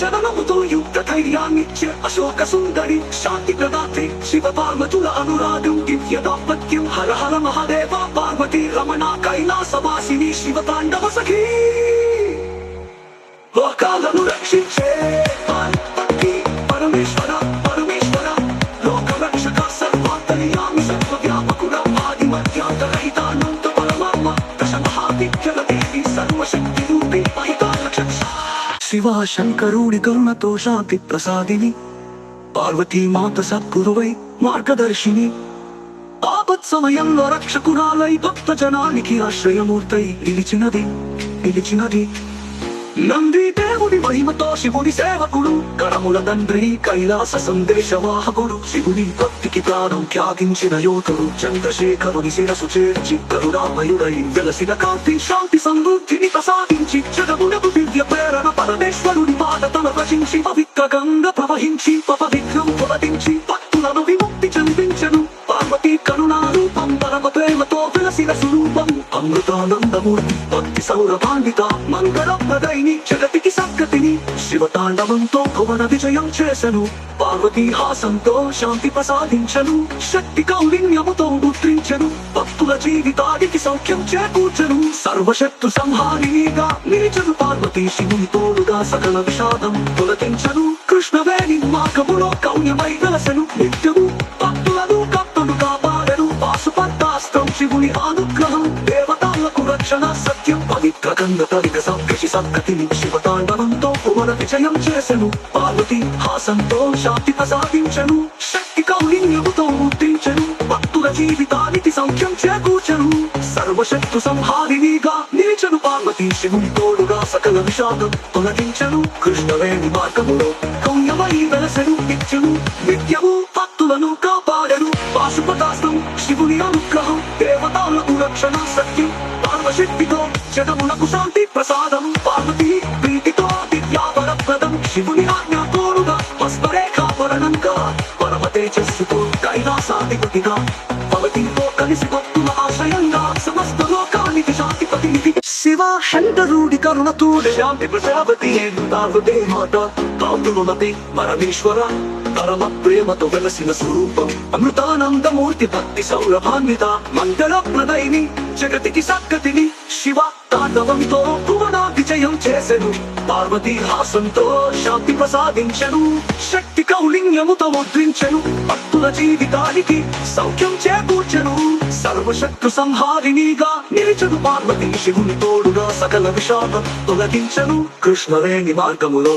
చరణముతో యుక్త ధైర్యాన్నిచ్చే అశోక సుందరి శాంతి ప్రదాతే శివ పార్వతుల అనురాగం దివ్య దాంపత్యం హర హర మహాదేవ పార్వతి రమణ కైలాసవాసిని శివ తాండవ సఖీ. లోకాలను రక్షించే శివ శంకరుడి కరుణతో శాంతి ప్రసాదిని. పార్వతీ మాత సద్గురువై మార్గదర్శిని. ఆపత్ సమయంలో రక్షకురాలై భక్త జనానికి ఆశ్రయమూర్తై నిలిచినది నిలిచినది. నంది దేవుడి మహిమతో శివుని సేవకుడు కరముల తండ్రి కైలాస సందేశవాహకుడు శివుని భక్తికి ప్రాణం త్యాగించిన యోధుడు చంద్రశేఖరుని శిరసు చేర్చి కరుణామయుడై వెలసిన కాంతి శాంతి సమృద్ధిని ప్రసాదించి జగమునకు దివ్య ప్రేరణ పరమేశ్వరుని మాట తన రచించి పవిత్ర గంగ ప్రవహించి పవిత్రం విఘ్నం భక్తులను విముక్తి చెందించను పార్వతి కరుణారూపం పరమ ప్రేమతో వెలసిన స్వరూపం అమృతానందమూర్తి భక్తి సౌరభాన్విత మంగళప్రదైని జగతికి సద్గతిని శివతాండవంతో భువన విజయం చేశను పార్వతీ హాసంతో శాంతి ప్రసాదించను శక్తి కౌలిన్యముతో ముద్రించను భక్తుల జీవితానికి సౌఖ్యం చేకూర్చను సర్వశక్తు సంహారిణిగా నిలిచను పార్వతీ శివుని తోడుగా సకల విషాదం తొలగించను కృష్ణవేణి మార్గములో కౌన్యమై వెలసెను నిత్యము భక్తులను కప్పను కాపాడను పాశుపత్తాస్త్రం శివుని ఆను రక్షణ సత్యం పవిత్ర గంగ కృషి సంకృషి సద్గతిని శివతాండవంతో పువన విజయం చేసెను పార్వతి హాసంతో సంతోషాతి ప్రసాదించను శక్తి కౌలిన్యముతో ముద్రించను భక్తుల జీవితానికి సౌఖ్యం చేకూర్చను సర్వశక్తు సంహారినిగా నిలిచను పార్వతి శివుని తోడుగా సకల విషాదం తొలగించను కృష్ణవేణి మార్గములో కౌన్యమై వెలసెను నిత్యము నిత్యము భక్తులను కాపాడను పాశుపతాస్త్రం శివుని అనుగ్రహం దేవతాలకు రక్షణ సత్యం శక్తితో జగమునకు శాంతి ప్రసాదం పార్వతి ప్రీతితో దివ్యావరప్రదం శివుని ఆజ్ఞ తోడుగా పస్పరేఖావరణంగా పరమ తేజస్సుతో కైలాసాధిపతిగా పవతితో కలిసి భక్తుల ఆశ్రయంగా సమస్త లోకానికి శాంతి ప్రతినిధి. శివ శంకరుడి కరుణతో శాంతి ప్రజాపతి పార్వతే మాత. తాతులమతి పరమేశ్వర పరమ ప్రేమతో వెలసిన స్వరూపం. అమృతానందమూర్తి భక్తి సౌరభాన్విత మంగళ ప్రదైని జగతికి సక్కతిని శివ తాండవంతో భువన విజయం చేసెను. పార్వతీ హాసంతో శాంతి ప్రసాదించెను. శక్తి కౌలిన్యముతో ముద్రించను. భక్తుల జీవితానికి సౌఖ్యం చేకూర్చను. సర్వశక్తు సంహారిణిగా నిలిచను. పార్వతి శివుని తోడుగా సకల విషాదం తొలగించను. కృష్ణవేణి మార్గములో